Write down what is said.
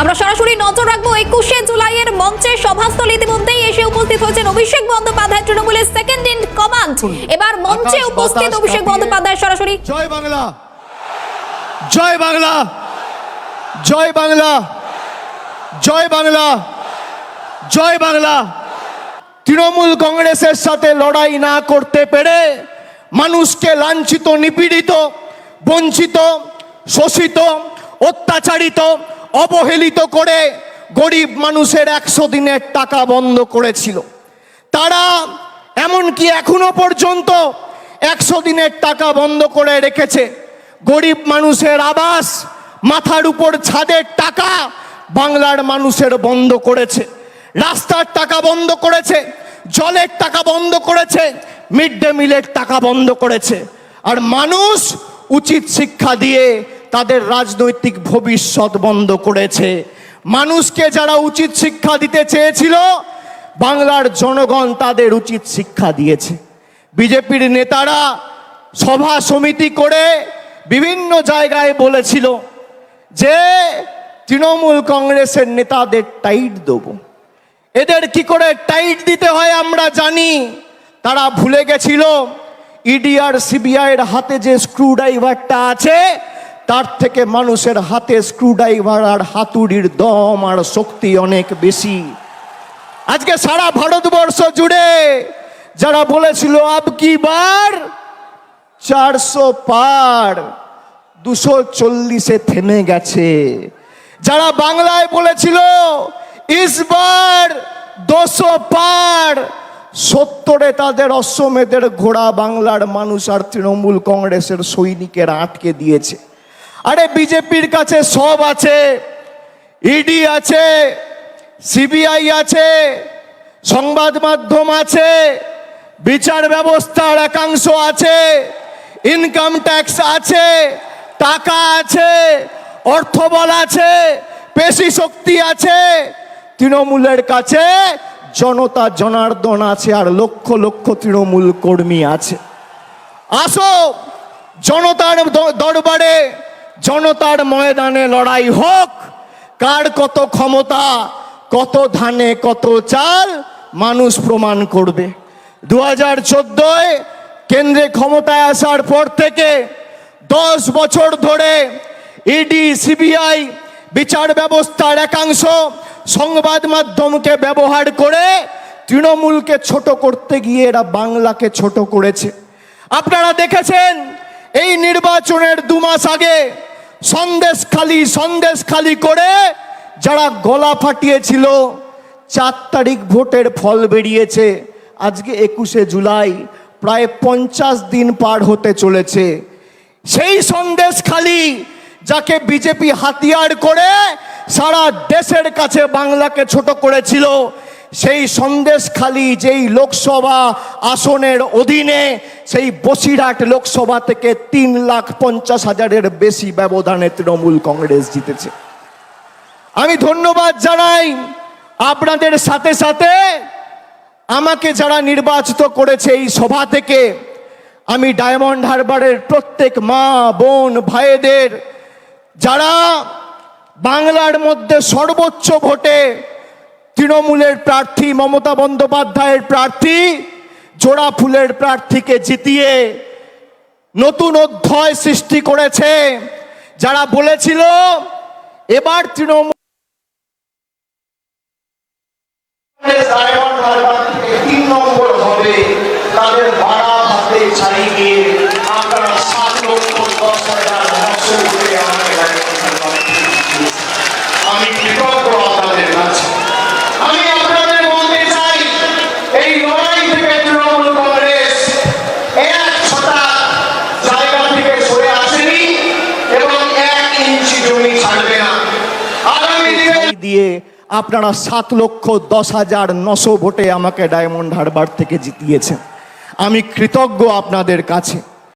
আমরা সরাসরি নজর রাখব একুশে জুলাইয়ের মঞ্চে সভাস্থল ইতিমধ্যেই এসে উপস্থিত হয়েছেন অভিষেক বন্দ্যোপাধ্যায় তৃণমূলের সেকেন্ড ইন কমান্ড এবার মঞ্চে উপস্থিত অভিষেক বন্দ্যোপাধ্যায় সরাসরি। জয় বাংলা। জয় বাংলা। জয় বাংলা। জয় বাংলা। জয় বাংলা। তৃণমূল কংগ্রেসের সাথে লড়াই না করতে পেরে মানুষকে লাঞ্ছিত নিপীড়িত বঞ্চিত শোষিত অত্যাচারিত অবহেলিত করে গরিব মানুষের একশো দিনের টাকা বন্ধ করেছিল। তারা এমনকি এখনও পর্যন্ত একশো দিনের টাকা বন্ধ করে রেখেছে। গরিব মানুষের আবাস, মাথার উপর ছাদের টাকা বাংলার মানুষের বন্ধ করেছে। রাস্তার টাকা বন্ধ করেছে, জলের টাকা বন্ধ করেছে, মিড ডে মিলের টাকা বন্ধ করেছে। আর মানুষ উচিত শিক্ষা দিয়ে তাদের রাজনৈতিক ভবিষ্যৎ বন্ধ করেছে। মানুষকে যারা উচিত শিক্ষা দিতে চেয়েছিল, বাংলার জনগণ তাদের উচিত শিক্ষা দিয়েছে। বিজেপির নেতারা সভা সমিতি করে বিভিন্ন জায়গায় বলেছিল যে, তৃণমূল কংগ্রেসের নেতাদের টাইট দেবো। এদের কি করে টাইট দিতে হয় আমরা জানি। তারা ভুলে গেছিল ইডি আর সিবিআইয়ের হাতে যে স্ক্রু ড্রাইভারটা আছে তার থেকে মানুষের হাতে স্ক্রুড্রাইভার আর হাতুড়ির দম আর শক্তি অনেক বেশি। আজকে সারা ভারতবর্ষ জুড়ে যারা বলেছিল, আব কি বার? চারশো পার দুশো চল্লিশে থেমে গেছে। যারা বাংলায় বলেছিল ইসবার দুশো পার, সত্তরে তাদের অশ্বমেধের ঘোড়া বাংলার মানুষ আর তৃণমূল কংগ্রেসের সৈনিকেরা আটকে দিয়েছে। আরে বিজেপির কাছে সব আছে ইডি আছে সিবিআই আছে, সংবাদ মাধ্যম আছে, বিচার ব্যবস্থার একাংশ আছে ইনকাম ট্যাক্স আছে, টাকা আছে অর্থবল আছে, পেশি শক্তি আছে, তৃণমূলের কাছে জনতা জনার্দন আছে আর লক্ষ লক্ষ তৃণমূল কর্মী আছে। আসো, জনতার দরবারে জনতার ময়দানে লড়াই হোক। কার কত ক্ষমতা, কত ধানে, কত চাল, মানুষ প্রমাণ করবে। দু হাজার চোদ্দোয় কেন্দ্রে ক্ষমতায় আসার পর থেকে দশ বছর ধরে ইডি, সিবিআই বিচার ব্যবস্থার একাংশ সংবাদ মাধ্যমকে ব্যবহার করে তৃণমূলকে ছোট করতে গিয়ে এরা বাংলাকে ছোট করেছে। আপনারা দেখেছেন, এই নির্বাচনের দু মাস আগে সন্দেশ খালি সন্দেশ খালি করে যারা গলা ফাটিয়েছিল, চার তারিখ ভোটের ফল বেরিয়েছে। আজকে একুশে জুলাই, প্রায় পঞ্চাশ দিন পার হতে চলেছে। সেই সন্দেশ খালি যাকে বিজেপি হাতিয়ার করে সারা দেশের কাছে বাংলাকে ছোট করেছিল সেই সন্দেশ খালি যেই লোকসভা আসনের অধীনে, সেই বসিরহাট লোকসভা থেকে তিন লাখ পঞ্চাশ হাজারের বেশি ব্যবধানে তৃণমূল কংগ্রেস জিতেছে। আমি ধন্যবাদ জানাই। আপনাদের সাথে সাথে আমাকে যারা নির্বাচিত করেছে এই সভা থেকে, আমি ডায়মন্ড হারবারের প্রত্যেক মা, বোন, ভাইদের, যারা বাংলার মধ্যে সর্বোচ্চ ভোটে তৃণমূলের প্রার্থী মমতা বন্দ্যোপাধ্যায়ের প্রার্থী, জোড়া ফুলের প্রার্থীকে জিতিয়ে নতুন অধ্যায় সৃষ্টি করেছে। যারা বলেছিল, এবার তৃণমূল ডায়মন্ড হারবার থেকে তিন নম্বর হবে তাদের ভাড়া হাতে ছাড়িয়ে গিয়ে আপনারা সাত লক্ষ দশ হাজার নশো করে আমাকে ডায়মন্ড হারবার থেকে জিতিয়েছেন। আমি কৃতজ্ঞ আপনাদের কাছে আমি আপনাদের বলতে চাই এই লড়াই থেকে তৃণমূল কংগ্রেস এক ছটা জায়গা থেকে সরে আসেনি এবং এক ইঞ্চি জমি ছাড়বে না আগামী দিনে দিয়ে আপনারা সাত লক্ষ দশ হাজার নশো ভোটে আমাকে ডায়মন্ড হারবার থেকে জিতিয়েছেন। আমি কৃতজ্ঞ আপনাদের কাছে।